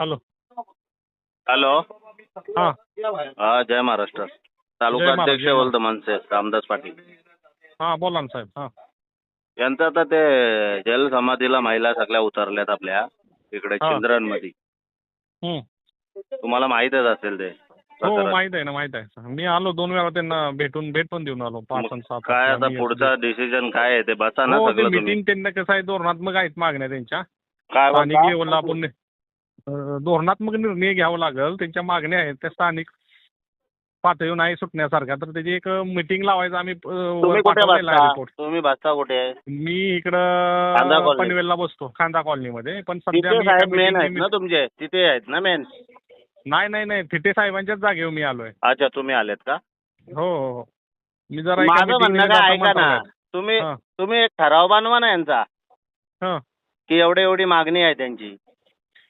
Hello. Hello. हा. हा जय महाराष्ट्र. तालुका महाराष्ट्र, अध्यक्ष जय बोलतो मनसे रामदास पाटील. हा बोला ना साहेब हा. यांचं आता ते जल समाधीला महिला सगळ्या उतरल्यात आपल्या इकडे हा. चिंद्रनमध्ये. हम्म. तुम्हाला माहीतच असेल ते. हो प्रकरण. माहीत आहे ना माहीत आहे. मी आलो दोन वेळा त्यांना भेटून भेट पण देऊन आलो पाच आणि सात काय आता पुढचा डिसिजन काय आहे ते बसा ना हो ते सगळं तुम्ही. मीटिंग त्यांना कसं आहे धोरणात्मक आहेत मागण्या त्यांच्या. काय स्थानिक? लेवलला आपण धोरणात्मक निर्णय घ्यावा लागेल. त्यांच्या मागण्या आहेत त्या स्थानिक पातळीवर नाही सुटण्यासारख्या. तर त्याची एक मीटिंग लावायचं आम्ही अं, वर तुम्ही कुठे पाठवलेला आहे बसता रिपोर्ट तुम्ही बसता कुठे? मी खांदा इकडं कॉलनी. पनवेलला बसतो खांदा कॉलनीमध्ये पण सध्या तिथे मी एका साहेब मेन meeting आहेत ना निमित्त- तुमचे? तिथे आहेत ना मेन नाही नाही नाही. थिटे साहेबांच्याच जागेवर मी आलोय. अच्छा तुम्ही आलेत का? हो हो हो. मी जरा एका माझं meeting म्हणणं निमित्त काय ऐका ना. मंत्रालयात. तुम्ही हा. तुम्ही एक ठराव बनवा ना यांचा. हा. की एवढी एवढी मागणी आहे त्यांची.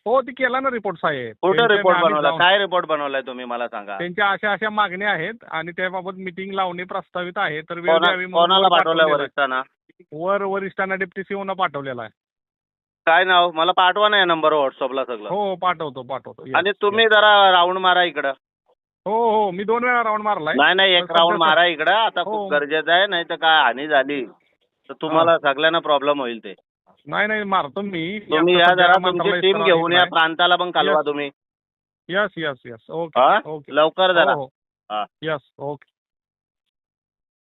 हो ती केला ना रिपोर्ट साहेब. कुठं त्यांच्या रिपोर्ट आम्ही बनवला? जाऊन- काय रिपोर्ट बनवलाय तुम्ही मला सांगा. त्यांच्या अशा अशा मागण्या आहेत आणि त्याबाबत मिटिंग लावणे प्रस्तावित आहे. तर वेळ कोणा- द्यावी म्हणून कोणाला वर पाठवलंय पाठवलेलं वरिष्ठांना? आहे. वर वरिष्ठांना डेप्टी सीओना पाठवलेला आहे. काय नाव? मला पाठवा ना या नंबर व्हॉट्सअपला सगळं. हो हो पाठवतो पाठवतो. Yes, आणि yes. तुम्ही जरा राऊंड मारा इकडं. हो हो मी दोन वेळा राऊंड मारलाय. नाही नाही एक पण राऊंड सध्या- मारा इकडं. आता हो. खूप गरजेचं आहे नाही तर काय हानी झाली. तर तुम्हाला सगळ्यांना प्रॉब्लेम होईल ते. नाही नाही मारतो मी. तुम्ही या जरा तुमची टीम घेऊन या प्रांताला पण Yes. तुम्ही. यस यस यस ओके हा? ओके लवकर जरा. हो. हा. Yes okay